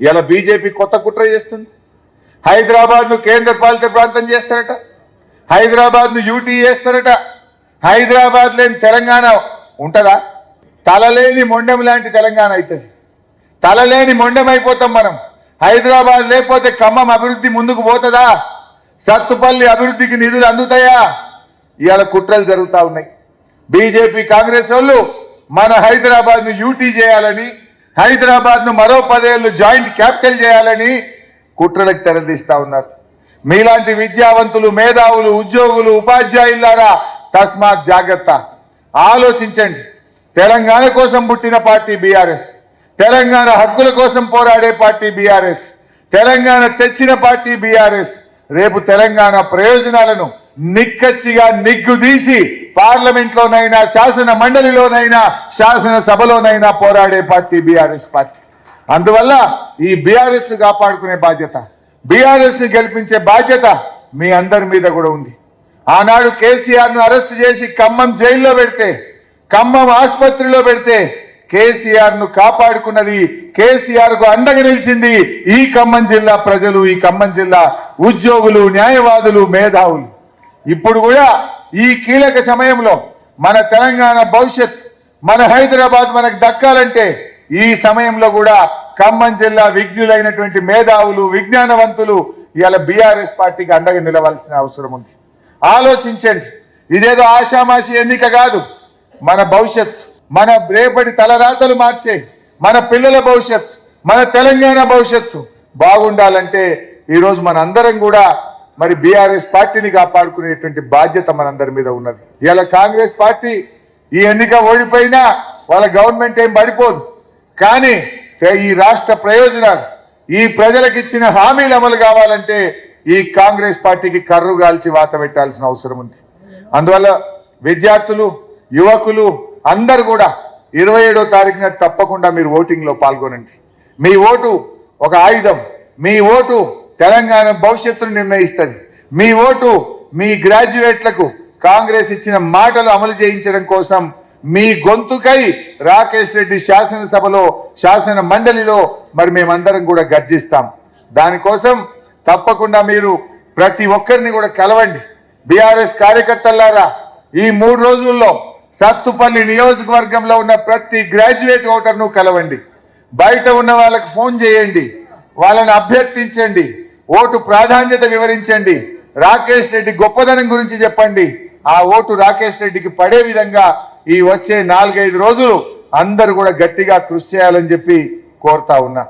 ఇలా బీజేపీ కొత్త కుట్ర చేస్తుంది. హైదరాబాద్ను కేంద్ర పాలిత ప్రాంతం చేస్తారట. హైదరాబాద్ను యూటీ చేస్తారట. హైదరాబాద్ లేని తెలంగాణ ఉంటదా? తలలేని మొండెం లాంటి తెలంగాణ అవుతుంది తలలేని మొండెం అయిపోతాం మనం. హైదరాబాద్ లేకపోతే ఖమ్మం అభివృద్ధి ముందుకు పోతుందా? సత్తుపల్లి అభివృద్ధికి నిధులు అందుతాయా? ఇవాళ కుట్రలు జరుగుతూ ఉన్నాయి. బీజేపీ కాంగ్రెస్ వాళ్ళు మన హైదరాబాద్ను యూటీ చేయాలని హైదరాబాద్ను మరో పదేళ్ళు జాయింట్ క్యాపిటల్ చేయాలని కుట్రలకు తెరదీస్తా ఉన్నారు. మీలాంటి విద్యావంతులు మేధావులు ఉద్యోగులు ఉపాధ్యాయులారా తస్మాత్ జాగ్రత్త. ఆలోచించండి. తెలంగాణ కోసం పుట్టిన పార్టీ బీఆర్ఎస్. తెలంగాణ హక్కుల కోసం పోరాడే పార్టీ బీఆర్ఎస్. తెలంగాణ తెచ్చిన పార్టీ బీఆర్ఎస్. రేపు తెలంగాణ ప్రయోజనాలను నిక్కచ్చిగా నిగ్గుదీసి పార్లమెంట్ లోనైనా శాసన మండలిలోనైనా శాసన సభలోనైనా పోరాడే పార్టీ బీఆర్ఎస్ పార్టీ. అందువల్ల ఈ బీఆర్ఎస్ను కాపాడుకునే బాధ్యత బీఆర్ఎస్ని గెలిపించే బాధ్యత మీ అందరి మీద కూడా ఉంది. ఆనాడు కేసీఆర్ను అరెస్ట్ చేసి ఖమ్మం జైల్లో పెడితే ఖమ్మం ఆసుపత్రిలో పెడితే కేసీఆర్ను కాపాడుకున్నది కేసీఆర్కు అండగా నిలిచింది ఈ ఖమ్మం జిల్లా ప్రజలు ఈ ఖమ్మం జిల్లా ఉద్యోగులు న్యాయవాదులు మేధావులు. ఇప్పుడు కూడా ఈ కీలక సమయంలో మన తెలంగాణ భవిష్యత్ మన హైదరాబాద్ మనకు దక్కాలంటే ఈ సమయంలో కూడా ఖమ్మం జిల్లా విజ్ఞులైనటువంటి మేధావులు విజ్ఞానవంతులు ఇవాళ బీఆర్ఎస్ పార్టీకి అండగా నిలవాల్సిన అవసరం ఉంది. ఆలోచించండి. ఇదేదో ఆషామాషి ఎన్నిక కాదు. మన భవిష్యత్ మన రేపటి తలరాతలు మార్చే మన పిల్లల భవిష్యత్ మన తెలంగాణ భవిష్యత్తు బాగుండాలంటే ఈరోజు మన అందరం కూడా మరి బీఆర్ఎస్ పార్టీని కాపాడుకునేటువంటి బాధ్యత మనందరి మీద ఉన్నది. ఇలా కాంగ్రెస్ పార్టీ ఈ ఎన్నిక ఓడిపోయినా వాళ్ళ గవర్నమెంట్ ఏం పడిపోదు. కానీ ఈ రాష్ట్ర ప్రయోజనాలు ఈ ప్రజలకు ఇచ్చిన హామీలు అమలు కావాలంటే ఈ కాంగ్రెస్ పార్టీకి కర్రు గాల్చి వాత పెట్టాల్సిన అవసరం ఉంది. అందువల్ల విద్యార్థులు యువకులు అందరు కూడా ఇరవై ఏడో తారీఖున తప్పకుండా మీరు ఓటింగ్లో పాల్గొనండి. మీ ఓటు ఒక ఆయుధం. మీ ఓటు తెలంగాణ భవిష్యత్తును నిర్ణయిస్తుంది. మీ ఓటు మీ గ్రాడ్యుయేట్లకు కాంగ్రెస్ ఇచ్చిన మాటలు అమలు చేయించడం కోసం మీ గొంతుకై రాకేష్ రెడ్డి శాసనసభలో శాసన మండలిలో మరి మేమందరం కూడా గర్జిస్తాం. దానికోసం తప్పకుండా మీరు ప్రతి ఒక్కరిని కూడా కలవండి. బీఆర్ఎస్ కార్యకర్తలారా ఈ మూడు రోజుల్లో సత్తుపల్లి నియోజకవర్గంలో ఉన్న ప్రతి గ్రాడ్యుయేట్ ఓటర్ను కలవండి. బయట ఉన్న వాళ్ళకి ఫోన్ చేయండి. వాళ్ళని అభ్యర్థించండి. ఓటు ప్రాధాన్యత వివరించండి. రాకేష్ రెడ్డి గొప్పదనం గురించి చెప్పండి. ఆ ఓటు రాకేష్ రెడ్డికి పడే విధంగా ఈ వచ్చే నాలుగైదు రోజులు అందరూ కూడా గట్టిగా కృషి చేయాలని చెప్పి కోరుతా ఉన్నా.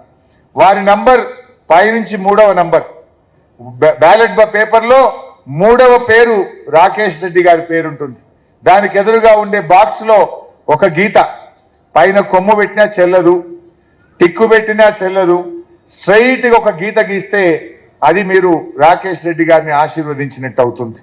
వారి నంబర్ పైనుంచి మూడవ నంబర్. బ్యా- బ్యాలెట్ బ- పేపర్లో మూడవ పేరు రాకేష్ రెడ్డి గారి పేరు ఉంటుంది దానికి ఎదురుగా ఉండే బాక్స్లో ఒక గీత. పైన కొమ్ము పెట్టినా చెల్లదు టిక్కు పెట్టినా చెల్లదు స్ట్రైట్గా ఒక గీత గీస్తే అది మీరు రాకేష్ రెడ్డి గారిని ఆశీర్వదించినట్టు అవుతుంది.